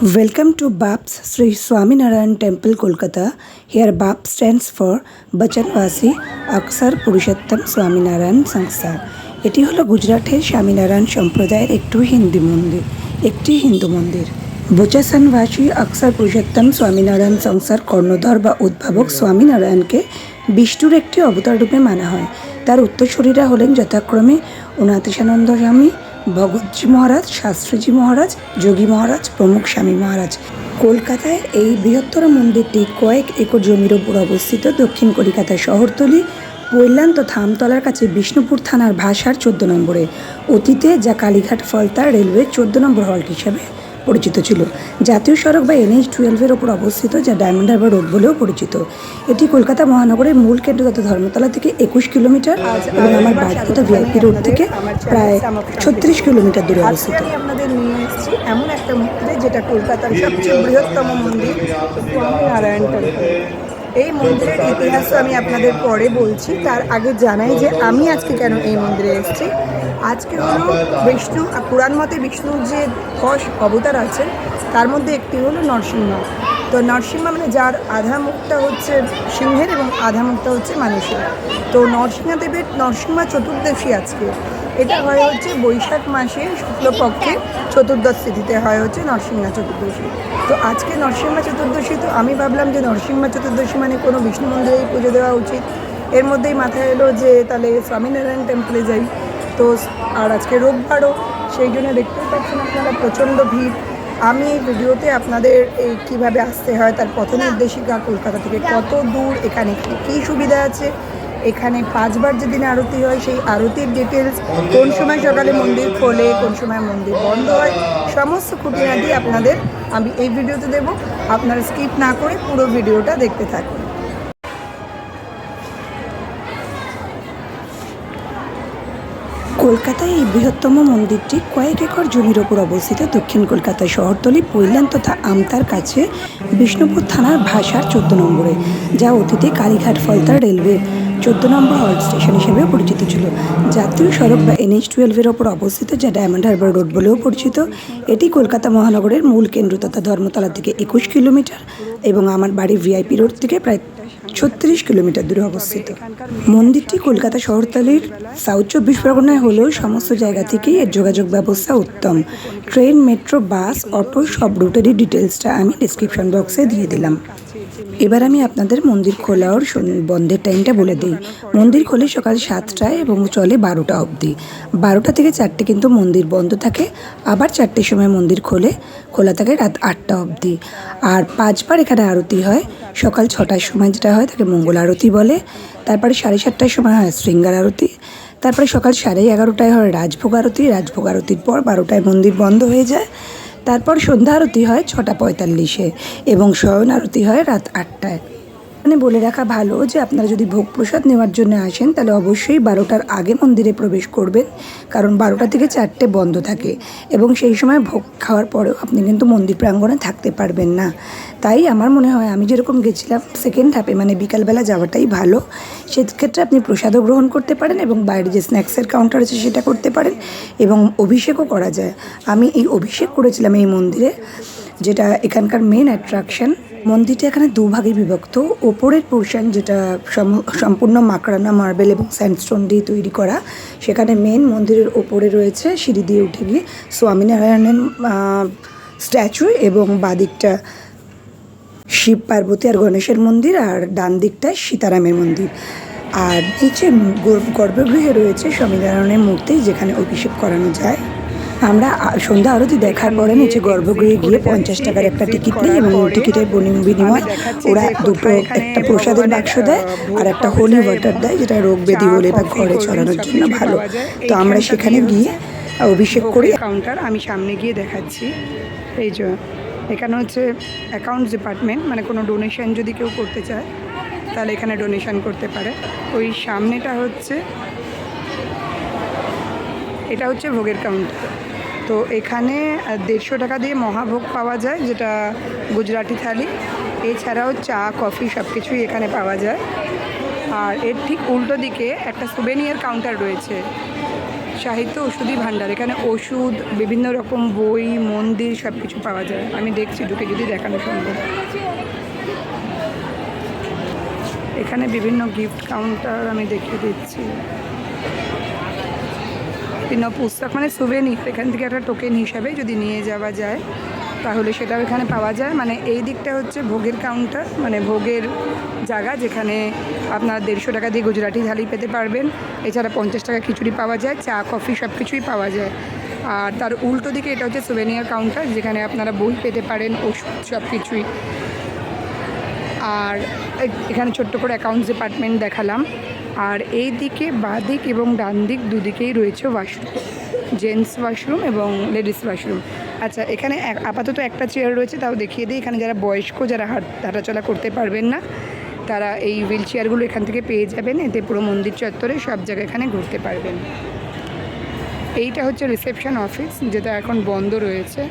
Welcome to Babs Sri Swaminarayan Temple, Kolkata. Here Bab stands for Bachanvasi Aksar Purushottam Swaminarayan Sanস্থা এটি হলো গুজরাটের স্বামীনারায়ণ সম্প্রদায়ের একটু হিন্দু মন্দির একটি হিন্দু মন্দির। বোচাসানভাসী অক্সর পুরুষোত্তম স্বামীনারায়ণ সংসার কর্ণধর বা উদ্ভাবক স্বামীনারায়ণকে বিষ্ণুর একটি অবতার রূপে মানা হয়। তার উত্তরসূরীরা হলেন যথাক্রমে অনাতিশানন্দ স্বামী ভগৎজি মহারাজ, শাস্ত্রীজি মহারাজ, যোগী মহারাজ, প্রমুখ স্বামী মহারাজ। কলকাতায় এই বৃহত্তর মন্দিরটি কয়েক একর জমির ওপর অবস্থিত। দক্ষিণ কলিকাতা শহরতলি কৈলান্ত থামতলার কাছে বিষ্ণুপুর থানার ভাষার চোদ্দ নম্বরে। অতীতে যা কালীঘাট ফলতার রেলওয়ে চোদ্দ নম্বর হল্ট হিসেবে পরিচিত ছিল। জাতীয় সড়ক বা এনএইচ টুয়েলভের ওপর অবস্থিত যা ডায়মন্ড হারবার রোড বলেও পরিচিত। এটি কলকাতা মহানগরের মূল কেন্দ্র তথা ধর্মতলা থেকে একুশ কিলোমিটার এবং আমার বাড়ি তথা ভিআইপি রোড থেকে প্রায় ছত্রিশ কিলোমিটার দূরে অবস্থিত। আপনাদের নিয়ে এসেছি এমন একটা মন্দিরে যেটা কলকাতার সবচেয়ে বৃহত্তম মন্দির টেম্পল এই মন্দিরের ইতিহাস আমি আপনাদের পরে বলছি। তার আগে জানাই যে আমি আজকে কেন এই মন্দিরে এসেছি। আজকে হলো বিষ্ণু পুরাণ মতে বিষ্ণুর যে দশ অবতার আছে, তার মধ্যে একটি হলো নরসিংহ। তো নরসিংহ মানে যার আধা মুখটা হচ্ছে সিংহের এবং আধা মুখটা হচ্ছে মানুষের। তো নরসিংহদেবের নরসিংহ চতুর্দশী আজকে। এটা হয় হচ্ছে বৈশাখ মাসে শুক্লপক্ষে চতুর্দশ তিথিতে হয় হচ্ছে নরসিংহ চতুর্দশী। তো আজকে নরসিংহ চতুর্দশী, তো আমি ভাবলাম যে নরসিংহ চতুর্দশী মানে কোনো বিষ্ণু মন্দিরেই পুজো দেওয়া উচিত। এর মধ্যেই মাথায় এলো যে তাহলে স্বামীনারায়ণ টেম্পলে যাই। তো আর আজকে রোববারও সেই জন্য দেখতেই পাচ্ছেন আপনারা প্রচণ্ড ভিড়। আমি এই ভিডিওতে আপনাদের এই কীভাবে আসতে হয়, তার পথ নির্দেশিকা, কলকাতা থেকে কত দূর, এখানে কী সুবিধা আছে, এখানে পাঁচবার যেদিন আরতি হয়, সেই আরতির ডিটেলস কোন সময় সকালে মন্দির খোলে, কোন সময় মন্দির বন্ধ হয়, সমস্ত খুঁটিনাটি আপনাদের আমি এই ভিডিওতে দেব। আপনারা স্কিপ না করে পুরো ভিডিওটা দেখতে থাকুন। কলকাতায় এই বৃহত্তম মন্দিরটি কয়েক একর জমির ওপর অবস্থিত। দক্ষিণ কলকাতা শহরতলি, পৈলান তথা আমতার কাছে বিষ্ণুপুর থানার ভাষার চোদ্দ নম্বরে, যা অতীতে কালীঘাট ফলতার রেলওয়ে চোদ্দ নম্বর হল্ট স্টেশন হিসেবে পরিচিত ছিল। জাতীয় সড়ক বা এনএইচ টুয়েলভের ওপর অবস্থিত, যা ডায়মন্ড হারবার রোড বলেও পরিচিত। এটি কলকাতা মহানগরের মূল কেন্দ্র তথা ধর্মতলা থেকে একুশ কিলোমিটার এবং আমার বাড়ি ভিআইপি রোড থেকে প্রায় ছত্রিশ কিলোমিটার দূরে অবস্থিত। মন্দিরটি কলকাতা শহরতলির সাউথ চব্বিশ পরগনায় হলেও সমস্ত জায়গা থেকেই এর যোগাযোগ ব্যবস্থা উত্তম। ট্রেন, মেট্রো, বাস, অটো সব রুটেরই ডিটেলসটা আমি ডিসক্রিপশন বক্সে দিয়ে দিলাম। এবার আমি আপনাদের মন্দির খোলা ওর বন্ধের টাইমটা বলে দিই। মন্দির খোলে সকাল সাতটায় এবং চলে বারোটা অবধি। বারোটা থেকে চারটে কিন্তু মন্দির বন্ধ থাকে। আবার চারটের সময় মন্দির খোলে। খোলা থাকে রাত আটটা অবধি। আর পাঁচবার এখানে আরতি হয়। সকাল ছটার সময় যেটা হয় তাকে মঙ্গল আরতি বলে। তারপরে সাড়ে সাতটার সময় হয় শৃঙ্গার আরতি। তারপরে সকাল সাড়ে এগারোটায় হয় রাজভোগ আরতি। রাজভোগ আরতির পর বারোটায় মন্দির বন্ধ হয়ে যায়। তারপর সন্ধ্যা আরতি হয় ছটা পঁয়তাল্লিশে এবং শয়ন আরতি হয় রাত আটটায়। মানে বলে রাখা ভালো যে আপনারা যদি ভোগ প্রসাদ নেওয়ার জন্য আসেন, তাহলে অবশ্যই বারোটার আগে মন্দিরে প্রবেশ করবেন। কারণ বারোটা থেকে চারটে বন্ধ থাকে এবং সেই সময় ভোগ খাওয়ার পরেও আপনি কিন্তু মন্দির প্রাঙ্গণে থাকতে পারবেন না। তাই আমার মনে হয় আমি যেরকম গেছিলাম সেকেন্ড হাফে মানে বিকালবেলা যাওয়াটাই ভালো। সেক্ষেত্রে আপনি প্রসাদও গ্রহণ করতে পারেন এবং বাইরে যে স্ন্যাক্সের কাউন্টার আছে সেটা করতে পারেন এবং অভিষেকও করা যায়। আমি এই অভিষেক করেছিলাম এই মন্দিরে। যেটা এখানকার মেন অ্যাট্রাকশন মন্দিরটা এখানে দুভাগে বিভক্ত। ওপরের পোর্শন যেটা সম- সম্পূর্ণ মাকড়ানা মার্বেল এবং স্যান্ডস্টোন দিয়ে তৈরি করা, সেখানে মেন মন্দিরের ওপরে রয়েছে সিঁড়ি দিয়ে উঠে গিয়ে স্বামীনারায়ণের স্ট্যাচু এবং বাদিকটা শিব পার্বতী আর গণেশের মন্দির আর ডান দিকটায় সীতারামের মন্দির। আর নিচে গর্ভ- গর্ভগৃহে রয়েছে স্বামীনারায়ণের মূর্তি যেখানে অভিষেক করানো যায়। আমরা সন্ধ্যা আরতি দেখার পরে নিচে গর্ভগৃহে গিয়ে পঞ্চাশ টাকার একটা টিকিট নিই এবং টিকিটের বনি- বিনিময় ওরা দুটো একটা প্রসাদের বাক্স দেয় আর একটা হোলি ওয়াটার দেয়, যেটা রোগ ব্যাধি হলে বা ঘরে চড়ানোর জন্য ভালো। তো আমরা সেখানে গিয়ে অভিষেক করি। কাউন্টার আমি সামনে গিয়ে দেখাচ্ছি। এই যে, এখানে হচ্ছে অ্যাকাউন্টস ডিপার্টমেন্ট মানে কোনো ডোনেশন যদি কেউ করতে চায়, তাহলে এখানে ডোনেশন করতে পারে। ওই সামনেটা হচ্ছে, এটা হচ্ছে ভোগের কাউন্টার তো এখানে দেড়শো টাকা দিয়ে মহাভোগ পাওয়া যায়, যেটা গুজরাটি থালি। এছাড়াও চা, কফি সব কিছুই এখানে পাওয়া যায়। আর এর ঠিক উল্টো দিকে একটা সুবেনিয়ার কাউন্টার রয়েছে। সাহিত্য ওষুধি ভাণ্ডার। এখানে ওষুধ, বিভিন্ন রকম বই, মন্দির সব কিছু পাওয়া যায়। আমি দেখছি, ঢুকে যদি দেখানো সম্ভব। এখানে বিভিন্ন গিফট কাউন্টার আমি দেখিয়ে দিচ্ছি। বিভিন্ন পুস্তক মানে সুভেনির এখান থেকে একটা টোকেন হিসাবে যদি নিয়ে যাওয়া যায়, তাহলে সেটাও এখানে পাওয়া যায়। মানে এই দিকটা হচ্ছে ভোগের কাউন্টার মানে ভোগের জায়গা যেখানে আপনার দেড়শো টাকা দিয়ে গুজরাটি থালি পেতে পারবেন। এছাড়া পঞ্চাশ টাকা খিচুড়ি পাওয়া যায়, চা, কফি সব কিছুই পাওয়া যায়। আর তার উল্টো দিকে এটা হচ্ছে সুভেনিয়ার কাউন্টার যেখানে আপনারা বই পেতে পারেন, ওষুধ সব কিছুই আর এখানে ছোট্ট করে অ্যাকাউন্টস ডিপার্টমেন্ট দেখালাম। আর এই দিকে দিক এবং ডান দিক দুদিকেই রয়েছে ওয়াশরুম জেন্টস ওয়াশরুম এবং লেডিস ওয়াশরুম আচ্ছা এখানে আপাতত একটা চেয়ার রয়েছে, তাও দেখিয়ে দিই। এখানে যারা বয়স্ক, যারা হাঁট, হাঁটাচলা করতে পারবেন না, তারা এই হুইল চেয়ারগুলো এখান থেকে পেয়ে যাবেন। এতে পুরো মন্দির চত্বরে সব জায়গায় এখানে ঘুরতে পারবেন। এইটা হচ্ছে রিসেপশন অফিস যেটা এখন বন্ধ রয়েছে।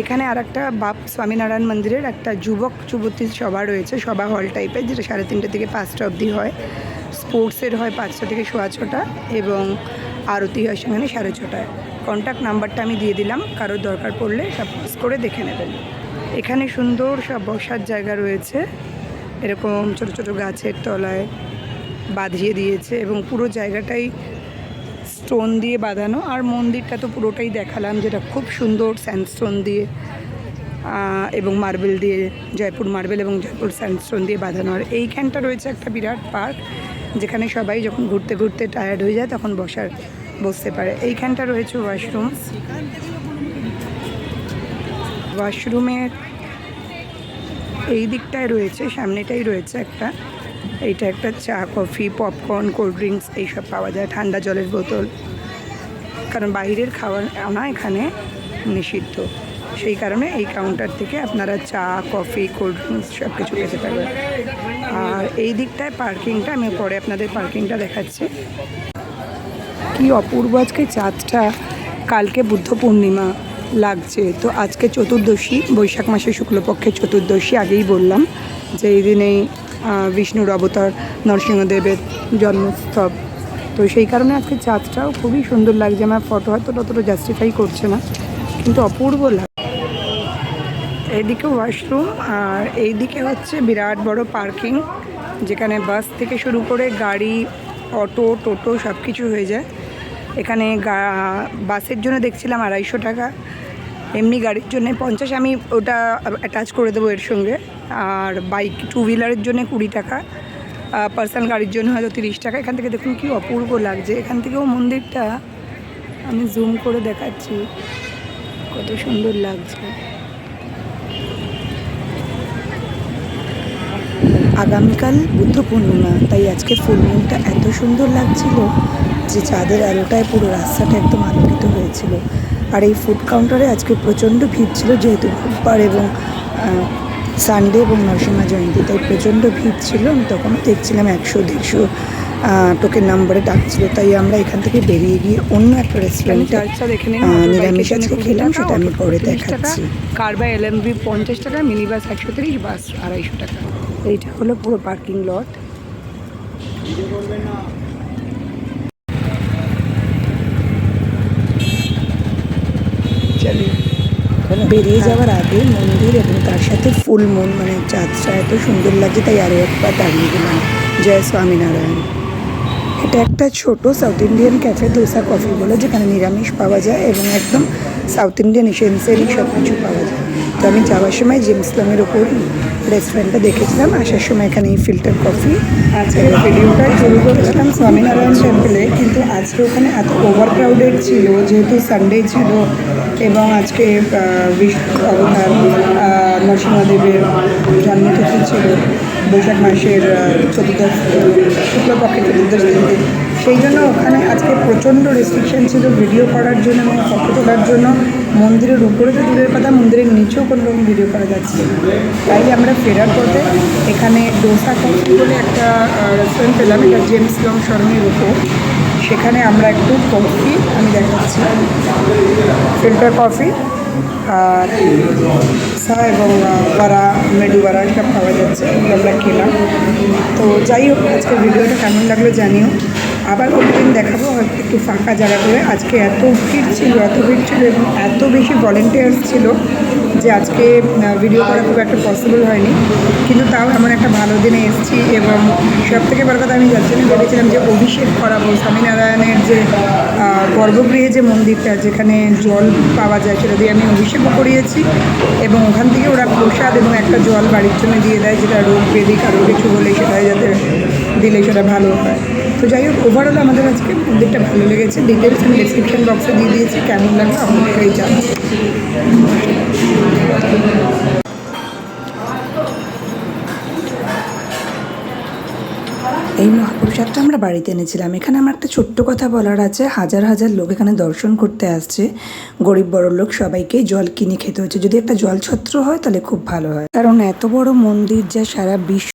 এখানে আর একটা বাপ স্বামীনারায়ণ মন্দিরের একটা যুবক যুবতী সভা রয়েছে, সভা হল টাইপের যেটা সাড়ে তিনটে থেকে পাঁচটা অবধি হয়। স্পোর্টসের হয় পাঁচটা থেকে সোয়া ছটা এবং আরতি হয় সেখানে সাড়ে ছটায়। কন্ট্যাক্ট নাম্বারটা আমি দিয়ে দিলাম, কারোর দরকার পড়লে সাপোজ করে দেখে নেবেন। এখানে সুন্দর সব বসার জায়গা রয়েছে, এরকম ছোট ছোট গাছের তলায় বাঁধিয়ে দিয়েছে এবং পুরো জায়গাটাই স্টোন দিয়ে বাঁধানো আর মন্দিরটা তো পুরোটাই দেখালাম যেটা খুব সুন্দর স্যান্ডস্টোন দিয়ে এবং মার্বেল দিয়ে, জয়পুর মার্বেল এবং জয়পুর স্যান্ডস্টোন দিয়ে বাঁধানো। আর এইখানটা রয়েছে একটা বিরাট পার্ক, যেখানে সবাই যখন ঘুরতে ঘুরতে টায়ার্ড হয়ে যায় তখন বসার, বসতে পারে। এইখানটা রয়েছে ওয়াশরুম ওয়াশরুমের এই দিকটায় রয়েছে, সামনেটাই রয়েছে একটা। এইটা একটা চা, কফি পপকর্ন কোল্ড ড্রিঙ্কস এইসব পাওয়া যায়, ঠান্ডা জলের বোতল। কারণ বাইরের খাবার আনা এখানে নিষিদ্ধ। সেই কারণে এই কাউন্টার থেকে আপনারা চা কফি কোল্ড ড্রিঙ্কস সব কিছু পেতে পারবেন। আর এই দিকটায় পার্কিংটা আমি পরে আপনাদের পার্কিংটা দেখাচ্ছি। কি অপূর্ব আজকে চাঁদটা। কালকে বুদ্ধ পূর্ণিমা লাগছে। তো আজকে চতুর্দশী, বৈশাখ মাসের শুক্লপক্ষের চতুর্দশী আগেই বললাম যে এই দিনেই বিষ্ণুর অবতার নরসিংহদেবের জন্মোৎসব তো সেই কারণে আজকে চাঁদটাও খুবই সুন্দর লাগছে। আমার ফটো হয়তো ততটা জাস্টিফাই করছে না, কিন্তু অপূর্ব লাগে এইদিকে ওয়াশরুম আর এইদিকে হচ্ছে বিরাট বড় পার্কিং যেখানে বাস থেকে শুরু করে গাড়ি অটো টোটো সব কিছু হয়ে যায়। এখানে বাসের জন্য দেখছিলাম আড়াইশো টাকা। এমনি গাড়ির জন্য পঞ্চাশ, আমি ওটা অ্যাটাচ করে দেবো এর সঙ্গে। আর বাইক টু হুইলারের জন্য কুড়ি টাকা পার্সোনাল গাড়ির জন্য হয়তো তিরিশ টাকা। এখান থেকে দেখুন কি অপূর্ব লাগছে। এখান থেকেও মন্দিরটা, আমি জুম করে দেখাচ্ছি। কত সুন্দর লাগছে। আগামীকাল বুদ্ধ পূর্ণিমা তাই আজকে ফুল মুনটা এত সুন্দর লাগছিল যে চাঁদের আলোটায় পুরো রাস্তাটা একদম আলোকিত হয়েছিল। আর এই ফুড কাউন্টারে আজকে প্রচণ্ড ভিড় ছিল যেহেতু রোববার এবং সানডে এবং নরসিংহা জয়ন্তী তাই প্রচণ্ড ভিড় ছিল। আমি তখন দেখছিলাম একশো দেড়শো টোকেন নাম্বারে ডাকছিল তাই আমরা এখান থেকে বেরিয়ে গিয়ে অন্য একটা রেস্টুরেন্টে নিরামিষ আজকে খেলাম সেটা আমি পরে 30 টাকা, দেখাচ্ছি কার বা পঞ্চাশ টাকা মিনি বাস একশো তিরিশ বাস আড়াইশো টাকা। এইটা হলো পুরো পার্কিং লট বেরিয়ে যাওয়ার আগে মন্দির এবং তার সাথে ফুল মন মানে চাঁদটা এত সুন্দর লাগে তাই আরও একবার দাঁড়িয়ে গেলাম। জয় স্বামীনারায়ণ। এটা একটা ছোট south Indian cafe dosa coffee বলে যেখানে নিরামিষ পাওয়া যায় এবং একদম সাউথ ইন্ডিয়ান এসেন্সিয়ালি সব কিছু পাওয়া যায়। তো আমি যাওয়ার সময় জেমস লংয়ের ওপর রেস্টুরেন্টটা দেখেছিলাম। আসার সময় এখানে এই ফিল্টার কফি আজকে ভিডিওটা শুরু করেছিলাম স্বামীনারায়ণ টেম্পলে কিন্তু আজকে ওখানে এত ওভার ক্রাউডেড ছিল, যেহেতু সানডে ছিল এবং আজকে বিষ্ণু অবতার নরসিংহদেবের জন্মতিথি ছিল, বৈশাখ মাসের চতুর্দশ, শুক্লপক্ষের চতুর্দশ তিথি সেই জন্য ওখানে আজকে প্রচণ্ড রেস্ট্রিকশন ছিল ভিডিও করার জন্য এবং ফটো তোলার জন্য। মন্দিরের উপরে তো দূরের কথা, মন্দিরের নিচেও কোনো রকম ভিডিও করা যাচ্ছে তাই আমরা ফেরার পথে এখানে ডোসা কফি বলে একটা রেস্টুরেন্ট পেলাম, এটা জেমস লং সরণির উপর। সেখানে আমরা একটু কফি আমি দেখাচ্ছি। ফিল্টার কফি আর সা এবং বারা মেডু বারা সব পাওয়া যাচ্ছে, আমরা খেলাম। তো যাই হোক, আজকের ভিডিওটা কেমন লাগল জানিও। আবার দিন দেখাবো? একটু ফাঁকা জায়গা করে। আজকে এত ভিড় ছিল, এত ভিড় ছিল এবং এত বেশি ভলেন্টিয়ার্স ছিল যে আজকে ভিডিও করা খুব একটা পসিবল হয়নি। কিন্তু তাও এমন একটা ভালো দিনে এসেছি এবং সব থেকে বড় কথা আমি যাচ্ছি না ভেবেছিলাম যে অভিষেক করাবো, স্বামীনারায়ণের যে গর্ভগৃহে যে মন্দিরটা যেখানে জল পাওয়া যায় সেটা দিয়ে আমি অভিষেকও করিয়েছি এবং ওখান থেকে ওরা প্রসাদ এবং একটা জল বাড়ির জন্য দিয়ে দেয়, যেটা রোগ বেদি কারও কিছু হলে সেটা যাতে দিলে সেটা ভালো হয়। তো যাই হোক ওভারঅল আমাদের আজকে মন্দিরটা ভালো লেগেছে। ডিটেলস আমি ডিসক্রিপশন বক্সে দিয়ে দিয়েছি, কেমন লাগল আপনাদেরই জানাব এই মহাপ্রসাদটা আমরা বাড়িতে এনেছিলাম। এখানে আমার একটা ছোট্ট কথা বলার আছে। হাজার হাজার লোক এখানে দর্শন করতে আসছে। গরিব বড় লোক সবাইকে জল কিনে খেতে হচ্ছে। যদি একটা জল ছত্র হয়, তাহলে খুব ভালো হয়। কারণ এত বড় মন্দির যা সারা বিশ্ব